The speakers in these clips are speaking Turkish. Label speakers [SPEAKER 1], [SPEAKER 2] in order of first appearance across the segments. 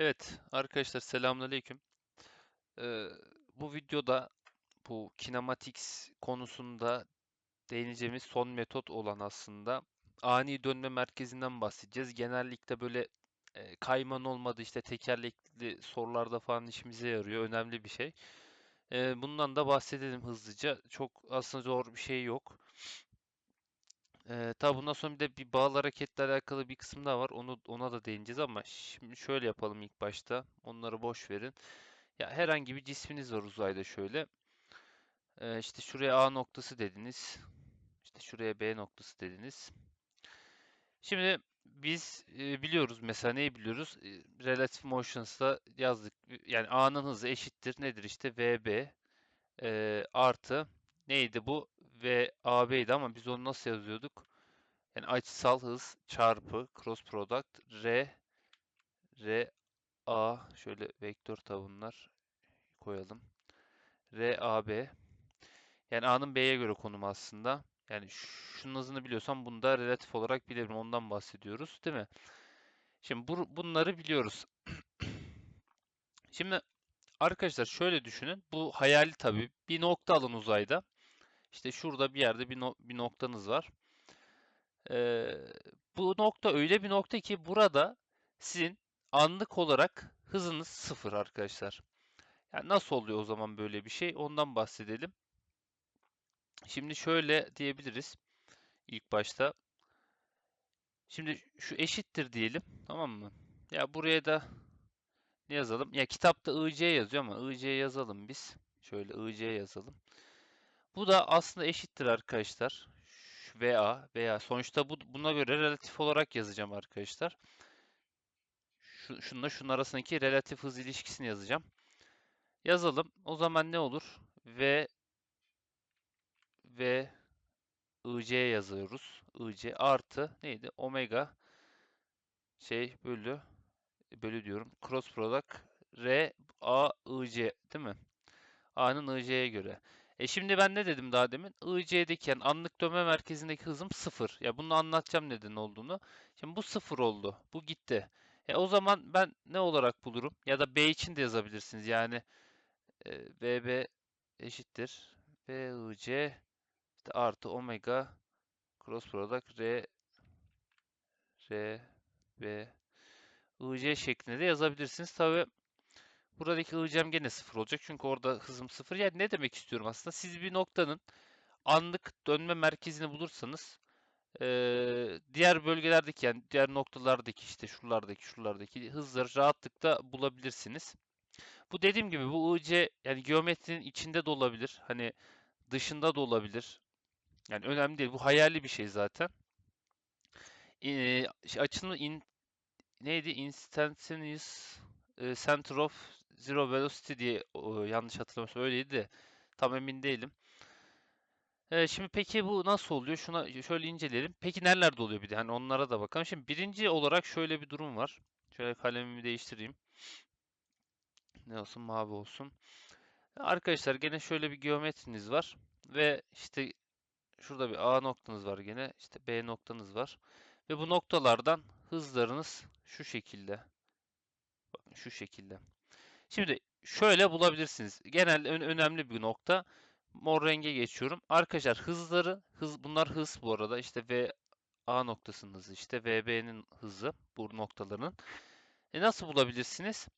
[SPEAKER 1] Evet arkadaşlar selamünaleyküm. Ee, bu videoda bu kinematics konusunda değineceğimiz son metot olan aslında ani dönme merkezinden bahsedeceğiz. Genellikle böyle e, kayman olmadı işte tekerlekli sorularda falan işimize yarıyor. Önemli bir şey. Ee, bundan da bahsedelim hızlıca. Çok aslında zor bir şey yok. Ee, tabi bundan sonra bir de bir bağlı hareketle alakalı bir kısım daha var. Onu ona da değineceğiz ama şimdi şöyle yapalım ilk başta. Onları boş verin. Ya herhangi bir cisminiz var uzayda şöyle. Ee, işte şuraya A noktası dediniz. İşte şuraya B noktası dediniz. Şimdi biz e, biliyoruz mesela neyi biliyoruz? E, Relative Motions'ta yazdık. Yani A'nın hızı eşittir. Nedir işte VB e, artı neydi bu? VAB'ydi ama biz onu nasıl yazıyorduk? Yani açısal hız çarpı cross product R R A şöyle vektör tabanlar koyalım. R A B yani A'nın B'ye göre konumu aslında. Yani şunun hızını biliyorsam bunu da relatif olarak bilirim. Ondan bahsediyoruz, değil mi? Şimdi bu, bunları biliyoruz. Şimdi arkadaşlar şöyle düşünün. Bu hayali tabii. Bir nokta alın uzayda. İşte şurada bir yerde bir, no bir noktanız var. Ee, bu nokta öyle bir nokta ki burada sizin anlık olarak hızınız sıfır arkadaşlar. Yani nasıl oluyor o zaman böyle bir şey? Ondan bahsedelim. Şimdi şöyle diyebiliriz ilk başta. Şimdi şu eşittir diyelim. Tamam mı? Ya buraya da ne yazalım? Ya kitapta IC yazıyor ama IC yazalım biz. Şöyle IC yazalım. Bu da aslında eşittir arkadaşlar. VA veya sonuçta bu buna göre relatif olarak yazacağım arkadaşlar. Şu, şununla şunun arasındaki relatif hız ilişkisini yazacağım. Yazalım. O zaman ne olur? V ve IC yazıyoruz. IC artı neydi? Omega şey bölü bölü diyorum. Cross product R A IC değil mi? A'nın IC'ye göre. E şimdi ben ne dedim daha demin? IC'deki anlık dönme merkezindeki hızım sıfır. Ya bunu anlatacağım neden olduğunu. Şimdi bu sıfır oldu. Bu gitti. E o zaman ben ne olarak bulurum? Ya da B için de yazabilirsiniz. Yani e, BB eşittir. BIC işte artı omega cross product R R B IC şeklinde de yazabilirsiniz. Tabi buradaki IC'm gene sıfır olacak. Çünkü orada hızım sıfır. Yani ne demek istiyorum aslında? Siz bir noktanın anlık dönme merkezini bulursanız diğer bölgelerdeki yani diğer noktalardaki işte şuralardaki şuralardaki hızları rahatlıkla bulabilirsiniz. Bu dediğim gibi bu IC yani geometrinin içinde de olabilir. Hani dışında da olabilir. Yani önemli değil. Bu hayali bir şey zaten. Ee, açının in, neydi? Instantaneous Center of Zero Velocity diye yanlış hatırlamıyorsam öyleydi de tam emin değilim. Ee, şimdi peki bu nasıl oluyor? Şuna şöyle inceleyelim. Peki nerelerde oluyor bir de? Hani onlara da bakalım. Şimdi birinci olarak şöyle bir durum var. Şöyle kalemimi değiştireyim. Ne olsun? Mavi olsun. Arkadaşlar gene şöyle bir geometriniz var. Ve işte şurada bir A noktanız var gene. İşte B noktanız var. Ve bu noktalardan hızlarınız şu şekilde. Bakın şu şekilde. Şimdi şöyle bulabilirsiniz. Genel önemli bir nokta. Mor renge geçiyorum. Arkadaşlar hızları, hız bunlar hız bu arada. İşte V A noktasının hızı, işte VB'nin hızı bu noktaların. E nasıl bulabilirsiniz?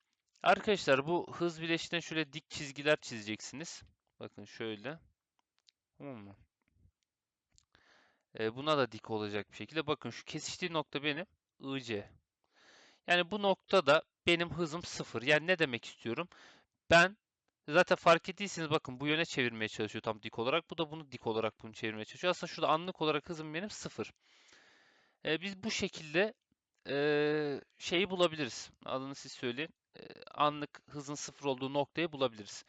[SPEAKER 1] Arkadaşlar bu hız bileşine şöyle dik çizgiler çizeceksiniz. Bakın şöyle. Tamam mı? E, buna da dik olacak bir şekilde. Bakın şu kesiştiği nokta benim IC. Yani bu noktada benim hızım sıfır. Yani ne demek istiyorum? Ben zaten fark ettiyseniz bakın bu yöne çevirmeye çalışıyor tam dik olarak. Bu da bunu dik olarak bunu çevirmeye çalışıyor. Aslında şurada anlık olarak hızım benim sıfır. E, biz bu şekilde e, şeyi bulabiliriz. Adını siz söyleyin. E, anlık hızın sıfır olduğu noktayı bulabiliriz.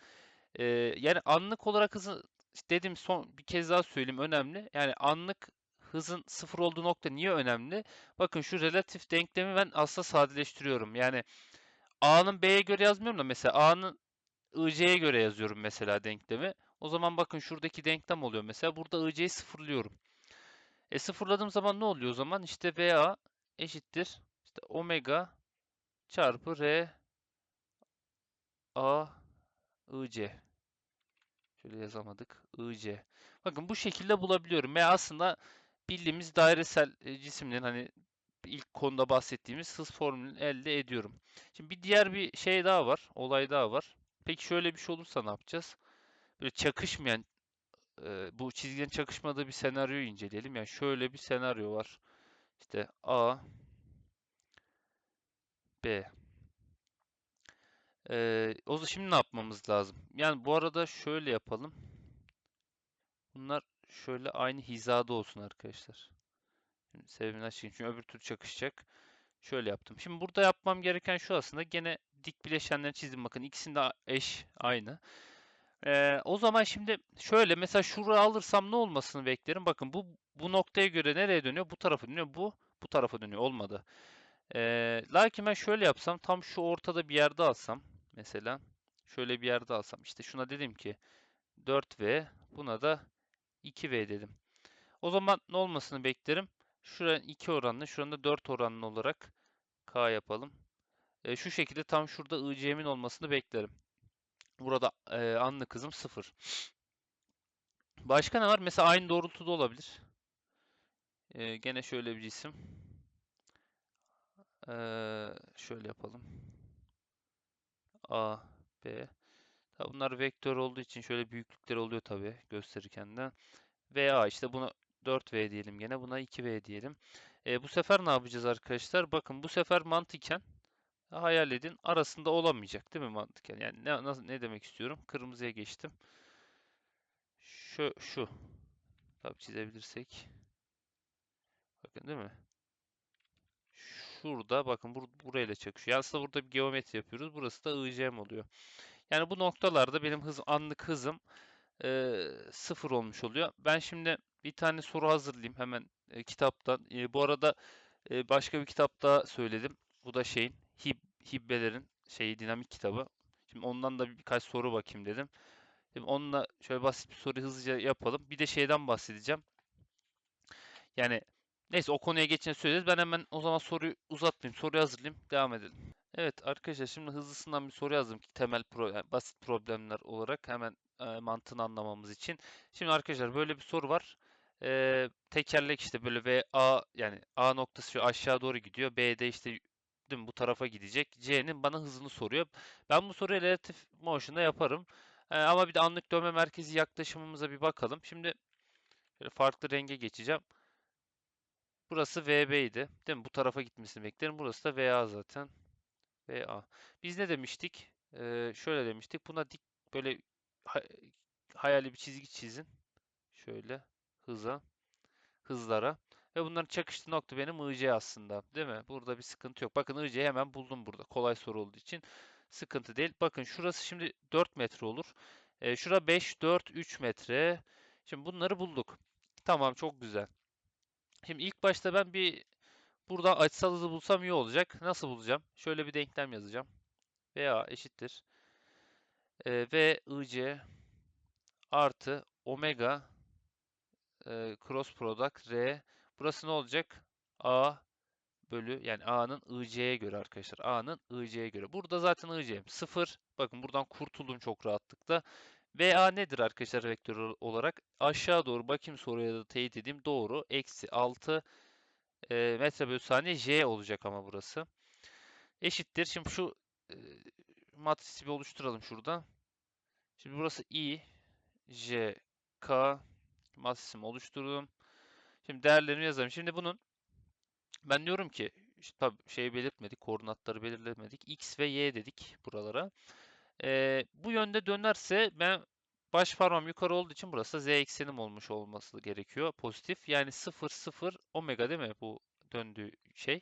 [SPEAKER 1] E, yani anlık olarak hızı dedim son bir kez daha söyleyeyim önemli. Yani anlık hızın sıfır olduğu nokta niye önemli? Bakın şu relatif denklemi ben aslında sadeleştiriyorum. Yani A'nın B'ye göre yazmıyorum da mesela A'nın IC'ye göre yazıyorum mesela denklemi. O zaman bakın şuradaki denklem oluyor mesela. Burada IC'yi sıfırlıyorum. E sıfırladığım zaman ne oluyor o zaman? İşte VA eşittir. İşte omega çarpı R A IC. Şöyle yazamadık. IC. Bakın bu şekilde bulabiliyorum. Ve aslında bildiğimiz dairesel e, cisimlerin hani ilk konuda bahsettiğimiz hız formülünü elde ediyorum. Şimdi bir diğer bir şey daha var. Olay daha var. Peki şöyle bir şey olursa ne yapacağız? Böyle çakışmayan e, bu çizgilerin çakışmadığı bir senaryoyu inceleyelim. Yani şöyle bir senaryo var. İşte A B ee, o zaman şimdi ne yapmamız lazım? Yani bu arada şöyle yapalım. Bunlar şöyle aynı hizada olsun arkadaşlar. Şimdi sebebini açayım. Çünkü öbür türlü çakışacak. Şöyle yaptım. Şimdi burada yapmam gereken şu aslında. Gene dik bileşenleri çizdim. Bakın ikisinde eş aynı. Ee, o zaman şimdi şöyle mesela şurayı alırsam ne olmasını beklerim. Bakın bu bu noktaya göre nereye dönüyor? Bu tarafa dönüyor. Bu bu tarafa dönüyor. Olmadı. Ee, lakin ben şöyle yapsam tam şu ortada bir yerde alsam mesela şöyle bir yerde alsam işte şuna dedim ki 4V buna da 2V dedim. O zaman ne olmasını beklerim? Şuranın 2 oranlı, şuranın da 4 oranlı olarak K yapalım. Ee, şu şekilde tam şurada IC'min olmasını beklerim. Burada e, anlık hızım 0. Başka ne var? Mesela aynı doğrultuda olabilir. Ee, gene şöyle bir cisim. Ee, şöyle yapalım. A, B. Tabi bunlar vektör olduğu için şöyle büyüklükleri oluyor tabi gösterirken de. VA işte buna 4V diyelim gene buna 2V diyelim. E, bu sefer ne yapacağız arkadaşlar? Bakın bu sefer mantıken hayal edin arasında olamayacak değil mi mantıken? Yani ne, nasıl, ne demek istiyorum? Kırmızıya geçtim. Şu, şu. Tabi çizebilirsek. Bakın değil mi? Şurada bakın bur burayla çakışıyor. Aslında burada bir geometri yapıyoruz. Burası da ICM oluyor. Yani bu noktalarda benim hız anlık hızım e, sıfır olmuş oluyor. Ben şimdi bir tane soru hazırlayayım hemen e, kitaptan. E, bu arada e, başka bir kitapta söyledim. Bu da şeyin Hib Hibbelerin şeyi dinamik kitabı. Şimdi ondan da birkaç soru bakayım dedim. Şimdi onunla şöyle basit bir soru hızlıca yapalım. Bir de şeyden bahsedeceğim. Yani neyse o konuya geçince söyleriz. Ben hemen o zaman soruyu uzatmayayım. Soruyu hazırlayayım. Devam edelim. Evet arkadaşlar şimdi hızlısından bir soru yazdım ki temel pro, yani basit problemler olarak hemen e, mantığını anlamamız için. Şimdi arkadaşlar böyle bir soru var. E, tekerlek işte böyle ve A yani A noktası şu aşağı doğru gidiyor. B'de işte değil mi, bu tarafa gidecek. C'nin bana hızını soruyor. Ben bu soruyu relatif motion'da yaparım. E, ama bir de anlık dönme merkezi yaklaşımımıza bir bakalım. Şimdi şöyle farklı renge geçeceğim. Burası VB idi. Değil mi? Bu tarafa gitmesini beklerim. Burası da VA zaten. VA. Biz ne demiştik? Ee, şöyle demiştik. Buna dik böyle ha- hayali bir çizgi çizin. Şöyle hıza, hızlara. Ve bunların çakıştığı nokta benim IC aslında. Değil mi? Burada bir sıkıntı yok. Bakın IC'yi hemen buldum burada. Kolay soru olduğu için. Sıkıntı değil. Bakın şurası şimdi 4 metre olur. Ee, şura 5, 4, 3 metre. Şimdi bunları bulduk. Tamam çok güzel. Şimdi ilk başta ben bir burada açısal hızı bulsam iyi olacak. Nasıl bulacağım? Şöyle bir denklem yazacağım. VA eşittir. E, V IC artı omega e, cross product R. Burası ne olacak? A bölü yani A'nın IC'ye göre arkadaşlar. A'nın IC'ye göre. Burada zaten IC 0. Bakın buradan kurtuldum çok rahatlıkla. VA nedir arkadaşlar vektör olarak? Aşağı doğru bakayım soruya da teyit edeyim. Doğru. Eksi 6 e, metre saniye J olacak ama burası. Eşittir. Şimdi şu e, matrisi bir oluşturalım şurada. Şimdi burası I, J, K matrisimi oluşturdum. Şimdi değerlerimi yazalım. Şimdi bunun ben diyorum ki işte tabii şey belirtmedik, koordinatları belirlemedik. X ve Y dedik buralara. Ee, bu yönde dönerse ben baş parmağım yukarı olduğu için burası Z eksenim olmuş olması gerekiyor. Pozitif. Yani 0, 0, omega değil mi bu döndüğü şey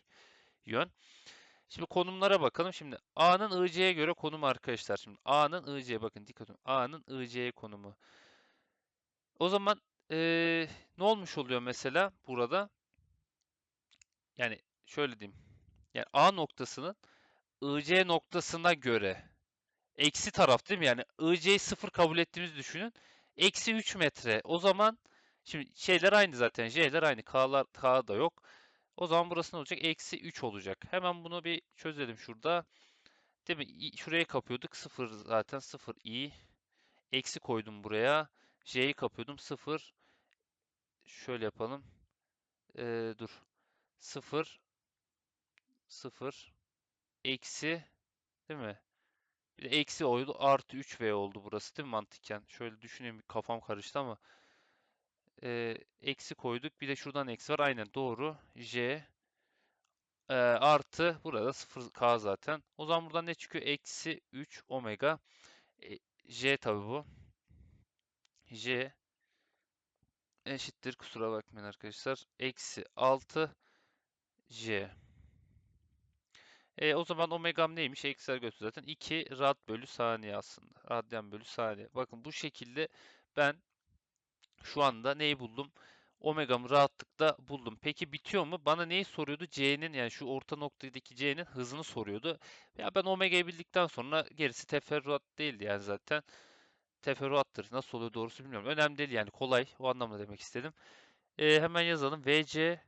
[SPEAKER 1] yön. Şimdi konumlara bakalım. Şimdi A'nın IC'ye göre konumu arkadaşlar. Şimdi A'nın IC'ye bakın dikkat edin. A'nın IC'ye konumu. O zaman eee, ne olmuş oluyor mesela burada? Yani şöyle diyeyim. Yani A noktasının IC noktasına göre eksi taraf değil mi? Yani IC'yi sıfır kabul ettiğimizi düşünün. Eksi 3 metre. O zaman şimdi şeyler aynı zaten. J'ler aynı. K'lar, K da yok. O zaman burası ne olacak? Eksi 3 olacak. Hemen bunu bir çözelim şurada. Değil mi? Şuraya kapıyorduk. 0 zaten 0 i. Eksi koydum buraya. J'yi kapıyordum. 0. Şöyle yapalım. Ee, dur. 0 0 eksi değil mi? Eksi oldu. Artı 3V oldu burası değil mi mantıken? Şöyle düşüneyim. Kafam karıştı ama. Ee, eksi koyduk. Bir de şuradan eksi var. Aynen doğru. J Ee, artı burada 0k zaten. O zaman buradan ne çıkıyor? Eksi 3 omega. E, J tabi bu. J eşittir kusura bakmayın arkadaşlar. Eksi 6 J. E, o zaman omegam neymiş? Eksiler götür zaten. 2 rad bölü saniye aslında. Radyan bölü saniye. Bakın bu şekilde ben şu anda neyi buldum? Omega'mı rahatlıkla buldum. Peki bitiyor mu? Bana neyi soruyordu? C'nin yani şu orta noktadaki C'nin hızını soruyordu. Ya ben Omega'yı bildikten sonra gerisi teferruat değildi yani zaten. Teferruattır. Nasıl oluyor doğrusu bilmiyorum. Önemli değil yani kolay. O anlamda demek istedim. Ee, hemen yazalım. VC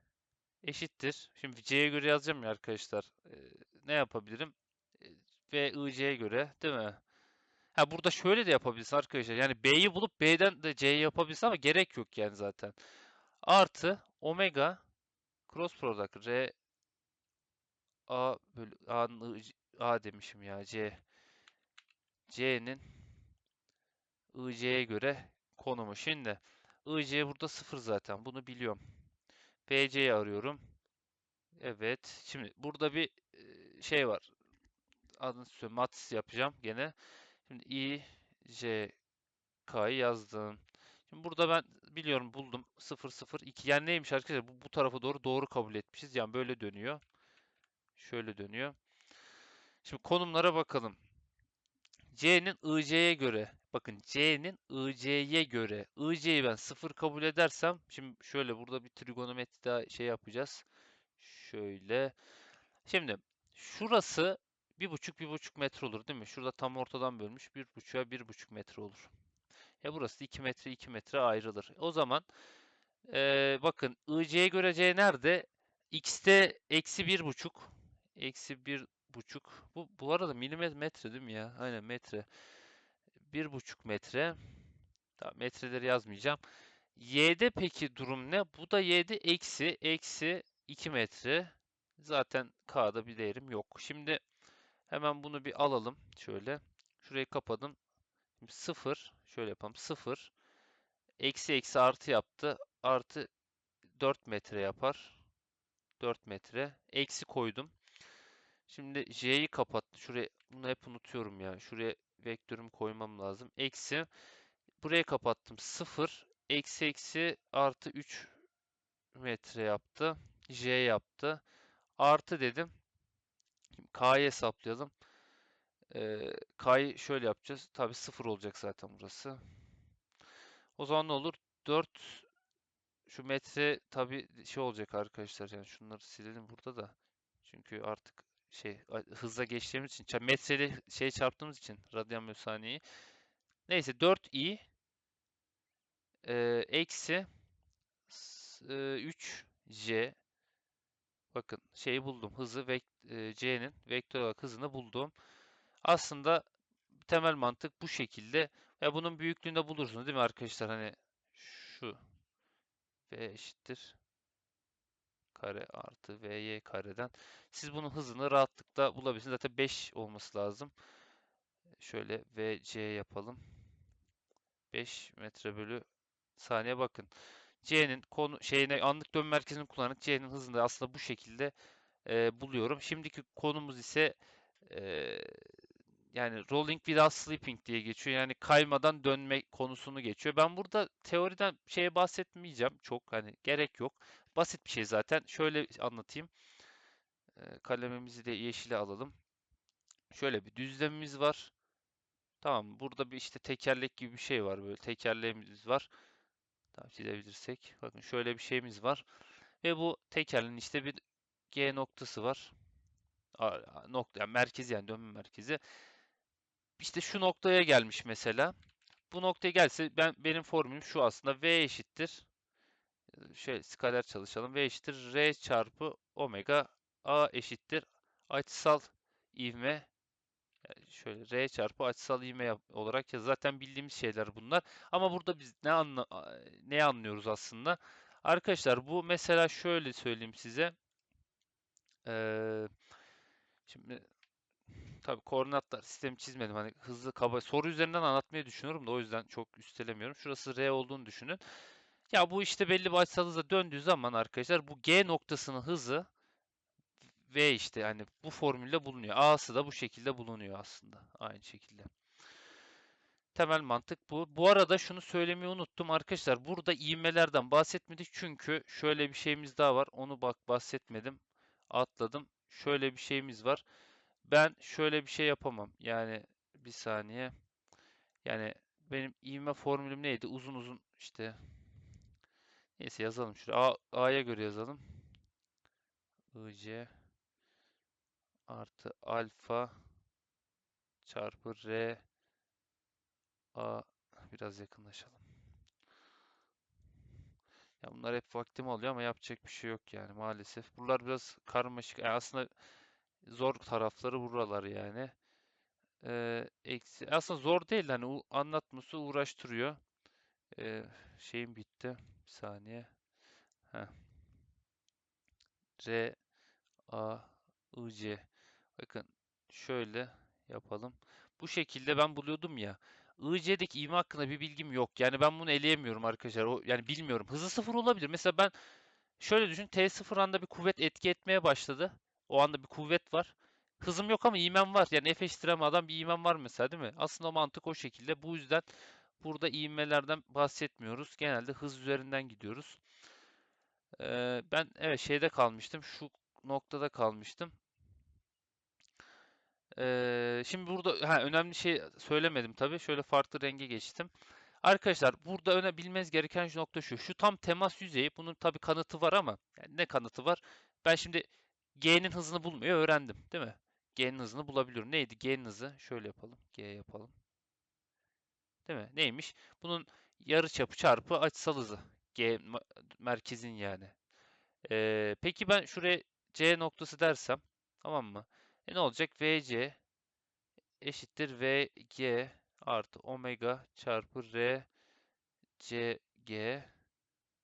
[SPEAKER 1] eşittir. Şimdi C'ye göre yazacağım ya arkadaşlar. Ee, ne yapabilirim? V IC'ye göre değil mi? Ha burada şöyle de yapabilirsin arkadaşlar. Yani B'yi bulup B'den de C'yi yapabilirsin ama gerek yok yani zaten. Artı omega cross product R A bölü I- A demişim ya C C'nin IC'ye göre konumu. Şimdi IC burada 0 zaten. Bunu biliyorum. BC'yi arıyorum. Evet. Şimdi burada bir şey var. Adını söyleyeyim. Matris yapacağım gene. Şimdi I C K'yı yazdım. Şimdi burada ben biliyorum buldum 0 0 2. Yani neymiş arkadaşlar? Bu, bu tarafa doğru doğru kabul etmişiz. Yani böyle dönüyor. Şöyle dönüyor. Şimdi konumlara bakalım. C'nin IC'ye göre bakın C'nin IC'ye göre IC'yi ben 0 kabul edersem şimdi şöyle burada bir trigonometri daha şey yapacağız. Şöyle. Şimdi şurası bir buçuk bir buçuk metre olur değil mi? Şurada tam ortadan bölmüş bir buçuğa bir buçuk metre olur. Ya burası 2 metre 2 metre ayrılır. O zaman eee, bakın IC'ye göre C nerede? X'te eksi bir buçuk. Eksi bir buçuk. Bu, bu arada milimetre değil mi ya? Aynen metre. Bir buçuk metre. Tamam metreleri yazmayacağım. Y'de peki durum ne? Bu da Y'de eksi. Eksi 2 metre. Zaten K'da bir değerim yok. Şimdi hemen bunu bir alalım. Şöyle. Şurayı kapadım. Şimdi 0. Şöyle yapalım. 0. Eksi eksi artı yaptı. Artı 4 metre yapar. 4 metre. Eksi koydum. Şimdi J'yi kapattı. Şuraya bunu hep unutuyorum ya. Şuraya vektörümü koymam lazım. Eksi. Buraya kapattım. 0. Eksi eksi artı 3 metre yaptı. J yaptı. Artı dedim. Şimdi K'yı hesaplayalım. Ee, K'yı şöyle yapacağız. Tabii 0 olacak zaten burası. O zaman ne olur? 4 şu metre tabii şey olacak arkadaşlar. Yani şunları silelim burada da. Çünkü artık şey hızla geçtiğimiz için metreli şey çarptığımız için radyan bölü saniyeyi. Neyse 4i e, eksi s- e, 3j bakın şeyi buldum. Hızı ve e, c'nin vektör olarak hızını buldum. Aslında temel mantık bu şekilde. Ya bunun büyüklüğünde bulursunuz değil mi arkadaşlar? Hani şu v eşittir kare artı vy kareden. Siz bunun hızını rahatlıkla bulabilirsiniz. Zaten 5 olması lazım. Şöyle vc yapalım. 5 metre bölü saniye bakın. C'nin konu şeyine anlık dönme merkezini kullanarak C'nin hızını da aslında bu şekilde e, buluyorum. Şimdiki konumuz ise e, yani rolling without sleeping diye geçiyor. Yani kaymadan dönme konusunu geçiyor. Ben burada teoriden şeye bahsetmeyeceğim çok hani gerek yok. Basit bir şey zaten. Şöyle anlatayım. E, kalemimizi de yeşile alalım. Şöyle bir düzlemimiz var. Tamam, burada bir işte tekerlek gibi bir şey var böyle tekerleğimiz var. Tamam çizebilirsek. Bakın şöyle bir şeyimiz var. Ve bu tekerleğin işte bir G noktası var. A- nokta yani merkezi yani dönme merkezi. İşte şu noktaya gelmiş mesela. Bu noktaya gelse ben benim formülüm şu aslında V eşittir. Şöyle skaler çalışalım. V eşittir R çarpı omega A eşittir açısal ivme şöyle R çarpı açısal ivme olarak yaz. Zaten bildiğimiz şeyler bunlar. Ama burada biz ne anla ne anlıyoruz aslında? Arkadaşlar bu mesela şöyle söyleyeyim size. Ee, şimdi tabii koordinatlar sistemi çizmedim. Hani hızlı kaba soru üzerinden anlatmayı düşünüyorum da o yüzden çok üstelemiyorum. Şurası R olduğunu düşünün. Ya bu işte belli bir açısal hıza döndüğü zaman arkadaşlar bu G noktasının hızı V işte yani bu formülle bulunuyor. A'sı da bu şekilde bulunuyor aslında. Aynı şekilde. Temel mantık bu. Bu arada şunu söylemeyi unuttum arkadaşlar. Burada ivmelerden bahsetmedik çünkü şöyle bir şeyimiz daha var. Onu bak bahsetmedim. Atladım. Şöyle bir şeyimiz var. Ben şöyle bir şey yapamam. Yani bir saniye. Yani benim ivme formülüm neydi? Uzun uzun işte. Neyse yazalım şuraya. A'ya göre yazalım. IC artı alfa çarpı R A biraz yakınlaşalım. Ya bunlar hep vaktim oluyor ama yapacak bir şey yok yani maalesef. Buralar biraz karmaşık. Yani aslında zor tarafları buralar yani. Ee, eksi. Aslında zor değil hani anlatması uğraştırıyor. Ee, şeyim bitti. Bir saniye. Heh. R A I C. Bakın şöyle yapalım. Bu şekilde ben buluyordum ya. IC'deki ivme hakkında bir bilgim yok. Yani ben bunu eleyemiyorum arkadaşlar. O, yani bilmiyorum. Hızı sıfır olabilir. Mesela ben şöyle düşün. T0 anda bir kuvvet etki etmeye başladı. O anda bir kuvvet var. Hızım yok ama ivmem var. Yani F eşittir M'dan bir ivmem var mesela değil mi? Aslında mantık o şekilde. Bu yüzden burada ivmelerden bahsetmiyoruz. Genelde hız üzerinden gidiyoruz. Ee, ben evet şeyde kalmıştım. Şu noktada kalmıştım. Ee, şimdi burada ha, önemli şey söylemedim tabii. Şöyle farklı renge geçtim. Arkadaşlar burada öne bilmeniz gereken şu nokta şu. Şu tam temas yüzeyi. Bunun tabii kanıtı var ama yani ne kanıtı var? Ben şimdi G'nin hızını bulmayı öğrendim, değil mi? G'nin hızını bulabiliyorum. Neydi G'nin hızı? Şöyle yapalım. G yapalım. Değil mi? Neymiş? Bunun yarıçapı çarpı açısal hızı. G merkezin yani. Ee, peki ben şuraya C noktası dersem, tamam mı? E ne olacak? VC eşittir VG artı omega çarpı R CG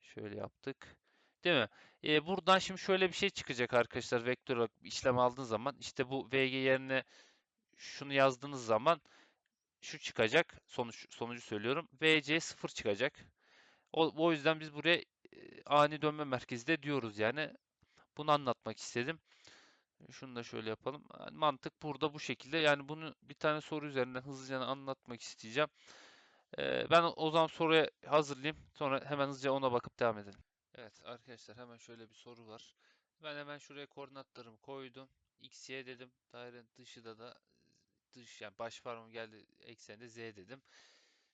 [SPEAKER 1] şöyle yaptık. Değil mi? E, buradan şimdi şöyle bir şey çıkacak arkadaşlar vektör olarak işlem aldığınız zaman işte bu VG yerine şunu yazdığınız zaman şu çıkacak. Sonuç sonucu söylüyorum. VC 0 çıkacak. O, o yüzden biz buraya e, ani dönme merkezi de diyoruz yani. Bunu anlatmak istedim. Şunu da şöyle yapalım. Yani mantık burada bu şekilde. Yani bunu bir tane soru üzerinden hızlıca anlatmak isteyeceğim. Ee, ben o zaman soruya hazırlayayım. Sonra hemen hızlıca ona bakıp devam edelim. Evet arkadaşlar hemen şöyle bir soru var. Ben hemen şuraya koordinatlarımı koydum. X, Y dedim. Dairenin dışı da dış yani baş parmağım geldi ekseninde Z dedim.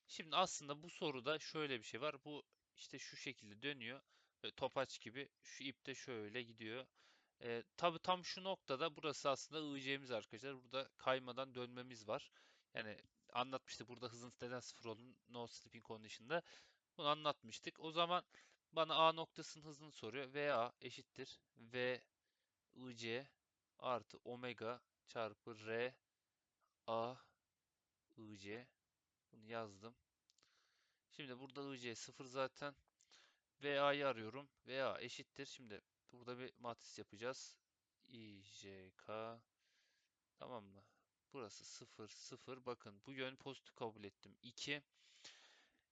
[SPEAKER 1] Şimdi aslında bu soruda şöyle bir şey var. Bu işte şu şekilde dönüyor. Topaç gibi. Şu ip de şöyle gidiyor. Ee, tabii tam şu noktada burası aslında IC'miz arkadaşlar. Burada kaymadan dönmemiz var. Yani anlatmıştık burada hızın neden sıfır olduğunu no slipping condition'da. Bunu anlatmıştık. O zaman bana A noktasının hızını soruyor. VA eşittir V IC artı omega çarpı R A IC. Bunu yazdım. Şimdi burada IC 0 zaten. VA'yı arıyorum. VA eşittir. Şimdi burada bir matris yapacağız. IJK tamam mı? Burası 0 0. Bakın bu yön pozitif kabul ettim. 2.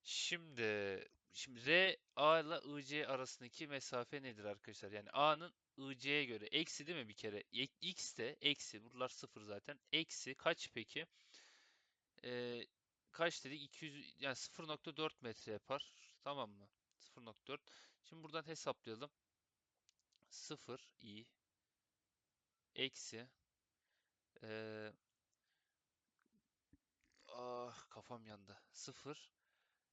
[SPEAKER 1] Şimdi şimdi R A ile IC arasındaki mesafe nedir arkadaşlar? Yani A'nın IC'ye göre eksi değil mi bir kere? X de eksi. Buralar 0 zaten. Eksi kaç peki? Ee, kaç dedik? 200 yani 0.4 metre yapar. Tamam mı? 0.4. Şimdi buradan hesaplayalım. 0 i eksi eee, ah kafam yandı. 0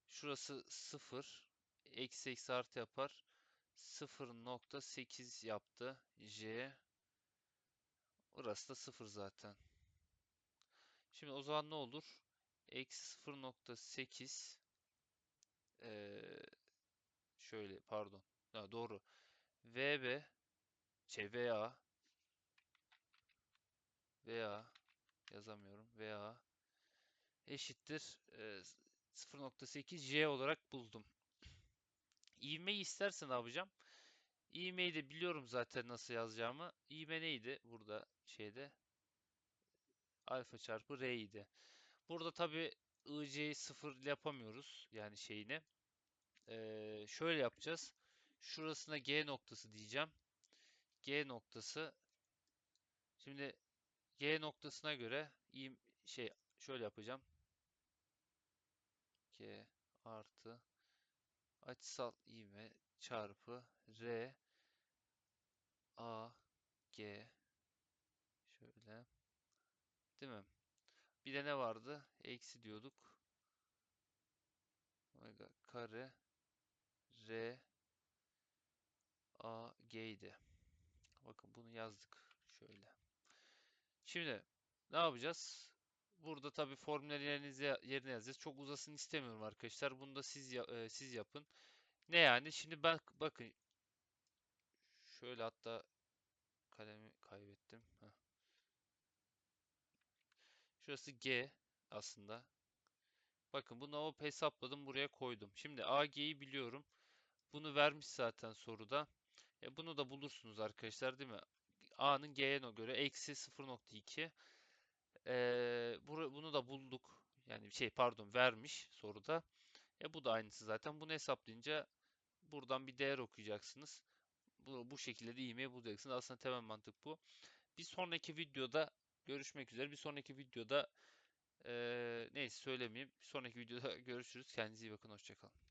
[SPEAKER 1] şurası 0 eksi eksi artı yapar. 0.8 yaptı. J burası da 0 zaten. Şimdi o zaman ne olur? Eksi 0.8 eee, şöyle pardon. Ha, doğru. VB şey VA VA yazamıyorum. VA eşittir e, 0.8 J olarak buldum. İvmeyi istersen ne yapacağım? İvmeyi de biliyorum zaten nasıl yazacağımı. İvme neydi burada şeyde? Alfa çarpı R idi. Burada tabi IC'yi sıfır yapamıyoruz. Yani şeyini. Ee, şöyle yapacağız. Şurasına G noktası diyeceğim. G noktası. Şimdi G noktasına göre şey şöyle yapacağım. G artı açısal ivme çarpı R A G şöyle değil mi? Bir de ne vardı? Eksi diyorduk. Omega kare R A G idi. Bakın bunu yazdık şöyle. Şimdi ne yapacağız? Burada tabii formülleri yerinize, yerine yazacağız. Çok uzasın istemiyorum arkadaşlar. Bunu da siz e, siz yapın. Ne yani? Şimdi ben bakın şöyle hatta kalemi kaybettim. Heh. Şurası G aslında. Bakın bunu hop hesapladım buraya koydum. Şimdi AG'yi biliyorum. Bunu vermiş zaten soruda. E bunu da bulursunuz arkadaşlar değil mi? A'nın G'ye göre eksi 0.2. Ee, buru- bunu da bulduk. Yani şey pardon vermiş soruda. E bu da aynısı zaten. Bunu hesaplayınca buradan bir değer okuyacaksınız. Bu, bu şekilde de ivmeyi bulacaksınız. Aslında temel mantık bu. Bir sonraki videoda görüşmek üzere. Bir sonraki videoda eee neyse söylemeyeyim. Bir sonraki videoda görüşürüz. Kendinize iyi bakın. Hoşçakalın.